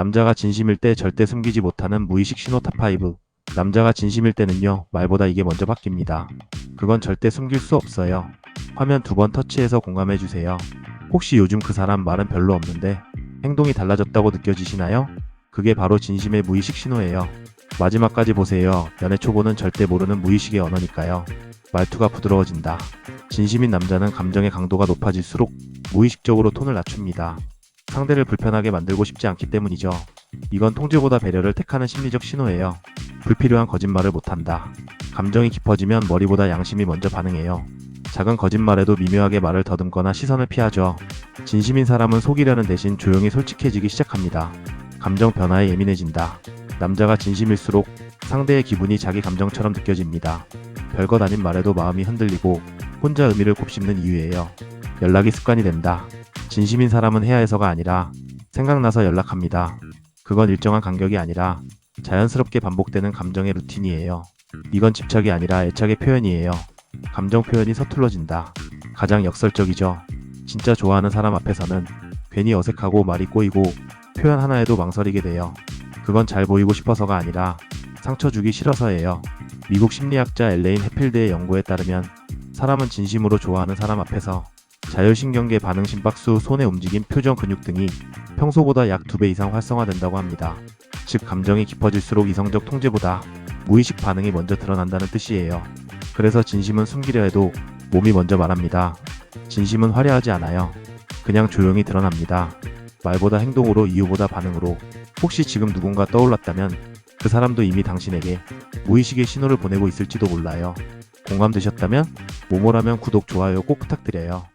남자가 진심일 때 절대 숨기지 못하는 무의식 신호 탑5. 남자가 진심일 때는요, 말보다 이게 먼저 바뀝니다. 그건 절대 숨길 수 없어요. 화면 두 번 터치해서 공감해 주세요. 혹시 요즘 그 사람 말은 별로 없는데 행동이 달라졌다고 느껴지시나요? 그게 바로 진심의 무의식 신호예요. 마지막까지 보세요. 연애 초보는 절대 모르는 무의식의 언어니까요. 말투가 부드러워진다. 진심인 남자는 감정의 강도가 높아질수록 무의식적으로 톤을 낮춥니다. 상대를 불편하게 만들고 싶지 않기 때문이죠. 이건 통제보다 배려를 택하는 심리적 신호예요. 불필요한 거짓말을 못한다. 감정이 깊어지면 머리보다 양심이 먼저 반응해요. 작은 거짓말에도 미묘하게 말을 더듬거나 시선을 피하죠. 진심인 사람은 속이려는 대신 조용히 솔직해지기 시작합니다. 감정 변화에 예민해진다. 남자가 진심일수록 상대의 기분이 자기 감정처럼 느껴집니다. 별것 아닌 말에도 마음이 흔들리고 혼자 의미를 곱씹는 이유예요. 연락이 습관이 된다. 진심인 사람은 해야 해서가 아니라 생각나서 연락합니다. 그건 일정한 간격이 아니라 자연스럽게 반복되는 감정의 루틴이에요. 이건 집착이 아니라 애착의 표현이에요. 감정 표현이 서툴러진다. 가장 역설적이죠. 진짜 좋아하는 사람 앞에서는 괜히 어색하고 말이 꼬이고 표현 하나에도 망설이게 돼요. 그건 잘 보이고 싶어서가 아니라 상처 주기 싫어서예요. 미국 심리학자 엘레인 해필드의 연구에 따르면 사람은 진심으로 좋아하는 사람 앞에서 자율신경계 반응 심 박수, 손의 움직임, 표정 근육 등이 평소보다 약 2배 이상 활성화된다고 합니다. 즉 감정이 깊어질수록 이성적 통제보다 무의식 반응이 먼저 드러난다는 뜻이에요. 그래서 진심은 숨기려 해도 몸이 먼저 말합니다. 진심은 화려하지 않아요. 그냥 조용히 드러납니다. 말보다 행동으로 이유보다 반응으로 혹시 지금 누군가 떠올랐다면 그 사람도 이미 당신에게 무의식의 신호를 보내고 있을지도 몰라요. 공감되셨다면 모모라면 구독, 좋아요 꼭 부탁드려요.